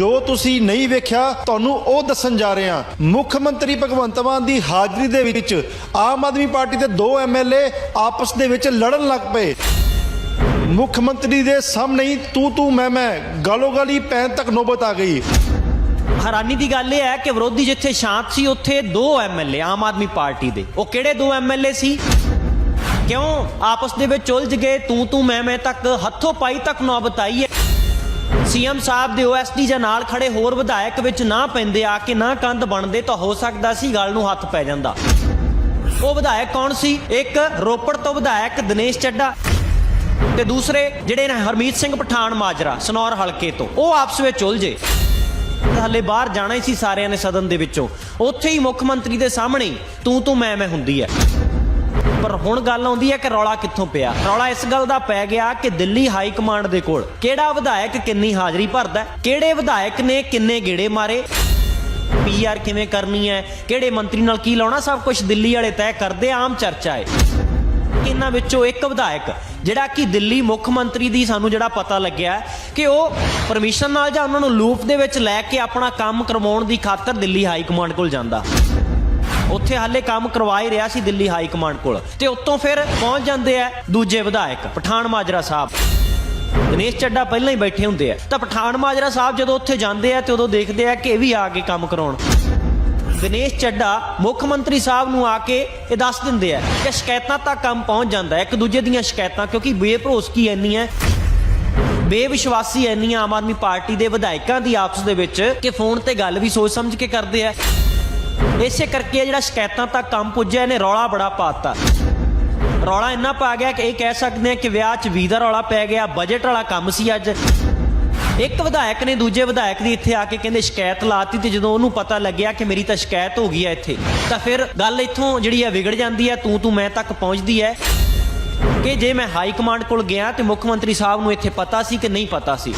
ਜੋ ਤੁਸੀਂ ਨਹੀਂ ਵੇਖਿਆ, ਤੁਹਾਨੂੰ ਉਹ ਦੱਸਣ ਜਾ ਰਹੇ ਹਾਂ। ਮੁੱਖ ਮੰਤਰੀ ਭਗਵੰਤ ਮਾਨ ਦੀ ਹਾਜ਼ਰੀ ਦੇ ਵਿੱਚ ਆਮ ਆਦਮੀ ਪਾਰਟੀ ਦੇ ਦੋ ਐਮਐਲਏ ਆਪਸ ਦੇ ਵਿੱਚ ਲੜਨ ਲੱਗ ਪਏ। ਮੁੱਖ ਮੰਤਰੀ ਦੇ ਸਾਹਮਣੇ ਹੀ ਤੂੰ ਤੂੰ, ਮੈਂ ਮੈਂ ਗਾਲੋ ਗਾਲੀ ਪੈਣ ਤੱਕ ਨੌਬਤ ਆ ਗਈ। ਹੈਰਾਨੀ ਦੀ ਗੱਲ ਇਹ ਹੈ ਕਿ ਵਿਰੋਧੀ ਜਿੱਥੇ ਸ਼ਾਂਤ ਸੀ, ਉੱਥੇ ਦੋ ਐਮਐਲਏ ਆਮ ਆਦਮੀ ਪਾਰਟੀ ਦੇ। ਉਹ ਕਿਹੜੇ ਦੋ ਐਮਐਲਏ ਸੀ? ਕਿਉਂ? ਆਪਸ ਦੇ ਵਿੱਚ ਉਲਝ ਗਏ, ਤੂੰ ਤੂੰ, ਮੈਂ ਮੈਂ ਤੱਕ ਹੱਥੋਂ ਪਾਈ ਤੱਕ ਨੌਬਤ ਆਈ ਹੈ। ਸੀਐਮ ਸਾਹਿਬ ਦੇ ਓਐਸਡੀ ਜਾਂ ਨਾਲ ਖੜੇ ਹੋਰ ਵਿਧਾਇਕ ਵਿੱਚ ਨਾ ਪੈਂਦੇ ਆ ਕੇ ਨਾ ਕੰਧ ਬਣਦੇ ਤਾਂ ਹੋ ਸਕਦਾ ਸੀ ਗੱਲ ਨੂੰ ਹੱਥ ਪੈ ਜਾਂਦਾ। ਉਹ ਵਿਧਾਇਕ ਕੌਣ ਸੀ? ਇੱਕ ਰੋਪੜ ਤੋਂ ਵਿਧਾਇਕ ਦਿਨੇਸ਼ ਚੱਡਾ ਤੇ ਦੂਸਰੇ ਜਿਹੜੇ ਨੇ ਹਰਮੀਤ ਸਿੰਘ ਪਠਾਨ ਮਾਜਰਾ, ਸਨੌਰ ਹਲਕੇ ਤੋਂ। ਉਹ ਆਪਸ ਵਿੱਚ ਉਲਝੇ। ਹਲੇ ਬਾਹਰ ਜਾਣਾ ਹੀ ਸੀ ਸਾਰਿਆਂ ਨੇ ਸਦਨ ਦੇ ਵਿੱਚੋਂ। ਉੱਥੇ ਹੀ ਮੁੱਖ ਮੰਤਰੀ ਦੇ ਸਾਹਮਣੇ ਹੀ ਤੂੰ ਤੂੰ ਮੈਂ ਮੈਂ ਹੁੰਦੀ ਹੈ। ਪਰ ਹੁਣ ਗੱਲ ਆਉਂਦੀ ਹੈ ਕਿ ਰੌਲਾ ਕਿੱਥੋਂ ਪਿਆ? ਰੌਲਾ ਇਸ ਗੱਲ ਦਾ ਪੈ ਗਿਆ ਕਿ ਦਿੱਲੀ ਹਾਈ ਕਮਾਂਡ ਦੇ ਕੋਲ ਕਿਹੜਾ ਵਿਧਾਇਕ ਕਿੰਨੀ ਹਾਜ਼ਰੀ ਭਰਦਾ ਕਿਹੜੇ ਵਿਧਾਇਕ ਨੇ ਕਿੰਨੇ ਗੇੜੇ ਮਾਰੇ? ਪੀਆਰ ਕਿਵੇਂ ਕਰਨੀ ਹੈ? ਕਿਹੜੇ ਮੰਤਰੀ ਨਾਲ ਕੀ ਲਾਉਣਾ? ਸਭ ਕੁਝ ਦਿੱਲੀ ਵਾਲੇ ਤੈਅ ਕਰਦੇ ਆਮ ਚਰਚਾ ਹੈ। ਇਹਨਾਂ ਵਿੱਚੋਂ ਇੱਕ ਵਿਧਾਇਕ, ਜਿਹੜਾ ਕਿ ਦਿੱਲੀ ਮੁੱਖ ਮੰਤਰੀ ਦੀ ਸਾਨੂੰ ਜਿਹੜਾ ਪਤਾ ਲੱਗਿਆ ਕਿ ਉਹ ਪਰਮਿਸ਼ਨ ਨਾਲ ਜਾਂ ਉਹਨਾਂ ਨੂੰ ਲੂਪ ਦੇ ਵਿੱਚ ਲੈ ਕੇ ਆਪਣਾ ਕੰਮ ਕਰਵਾਉਣ ਦੀ ਖਾਤਰ ਦਿੱਲੀ ਹਾਈ ਕਮਾਂਡ ਕੋਲ ਜਾਂਦਾ। ਉੱਥੇ ਹਾਲੇ ਕੰਮ ਕਰਵਾ ਹੀ ਰਿਹਾ ਸੀ ਦਿੱਲੀ ਹਾਈ ਕਮਾਂਡ ਕੋਲ। ਤੇ ਉੱਤੋਂ ਫਿਰ ਪਹੁੰਚ ਜਾਂਦੇ ਆ ਦੂਜੇ ਵਿਧਾਇਕ, ਪਠਾਨ ਮਾਜਰਾ ਸਾਹਿਬ। ਦਿਨੇਸ਼ ਚੱਡਾ ਪਹਿਲਾਂ ਹੀ ਬੈਠੇ ਹੁੰਦੇ ਆ। ਤਾਂ ਪਠਾਨ ਮਾਜਰਾ ਸਾਹਿਬ ਜਦੋਂ ਉੱਥੇ ਜਾਂਦੇ ਆ ਤੇ ਉਦੋਂ ਦੇਖਦੇ ਆ ਕਿ ਇਹ ਵੀ ਆ ਕੇ ਕੰਮ ਕਰਾਉਣ। ਦਿਨੇਸ਼ ਚੱਡਾ ਮੁੱਖ ਮੰਤਰੀ ਸਾਹਿਬ ਨੂੰ ਆ ਕੇ ਇਹ ਦੱਸ ਦਿੰਦੇ ਆ ਕਿ ਸ਼ਿਕਾਇਤਾਂ ਤੱਕ ਕੰਮ ਪਹੁੰਚ ਜਾਂਦਾ ਹੈ, ਇੱਕ ਦੂਜੇ ਦੀਆਂ ਸ਼ਿਕਾਇਤਾਂ, ਕਿਉਂਕਿ ਬੇਭਰੋਸਗੀ ਇੰਨੀ ਹੈ? ਬੇਵਿਸ਼ਵਾਸੀ ਇੰਨੀ ਹੈ ਆਮ ਆਦਮੀ ਪਾਰਟੀ ਦੇ ਵਿਧਾਇਕਾਂ ਦੀ ਆਪਸ ਦੇ ਵਿੱਚ ਕਿ ਫੋਨ ਤੇ ਗੱਲ ਵੀ ਸੋਚ ਸਮਝ ਕੇ ਕਰਦੇ ਆ। ਇਸੇ ਕਰਕੇ ਜਿਹੜਾ ਸ਼ਿਕਾਇਤਾਂ ਤੱਕ ਕੰਮ ਪੁੱਜਿਆ, ਇਹਨੇ ਰੌਲਾ ਬੜਾ ਪਾਤਾ ਰੌਲਾ ਇੰਨਾ ਪਾ ਗਿਆ ਕਿ ਇਹ ਕਹਿ ਸਕਦੇ ਆ ਕਿ ਵਿਆਹ 'ਚ ਵੀ ਦਾ ਰੌਲਾ ਪੈ ਗਿਆ ਬਜਟ ਵਾਲਾ ਕੰਮ ਸੀ ਅੱਜ। ਇੱਕ ਵਿਧਾਇਕ ਨੇ ਦੂਜੇ ਵਿਧਾਇਕ ਦੀ ਇੱਥੇ ਆ ਕੇ ਕਹਿੰਦੇ ਸ਼ਿਕਾਇਤ ਲਾਤੀ ਤੇ ਜਦੋਂ ਉਹਨੂੰ ਪਤਾ ਲੱਗਿਆ ਕਿ ਮੇਰੀ ਤਾਂ ਸ਼ਿਕਾਇਤ ਹੋ ਗਈ ਹੈ ਇੱਥੇ, ਤਾਂ ਫਿਰ ਗੱਲ ਇੱਥੋਂ ਜਿਹੜੀ ਹੈ ਵਿਗੜ ਜਾਂਦੀ ਹੈ, ਤੂੰ ਤੂੰ ਮੈਂ ਤੱਕ ਪਹੁੰਚਦੀ ਹੈ। ਕਿ ਜੇ ਮੈਂ ਹਾਈ ਕਮਾਂਡ ਕੋਲ ਗਿਆ ਤੇ ਮੁੱਖ ਮੰਤਰੀ ਸਾਹਿਬ ਨੂੰ ਇੱਥੇ ਪਤਾ ਸੀ ਕਿ ਨਹੀਂ ਪਤਾ ਸੀ।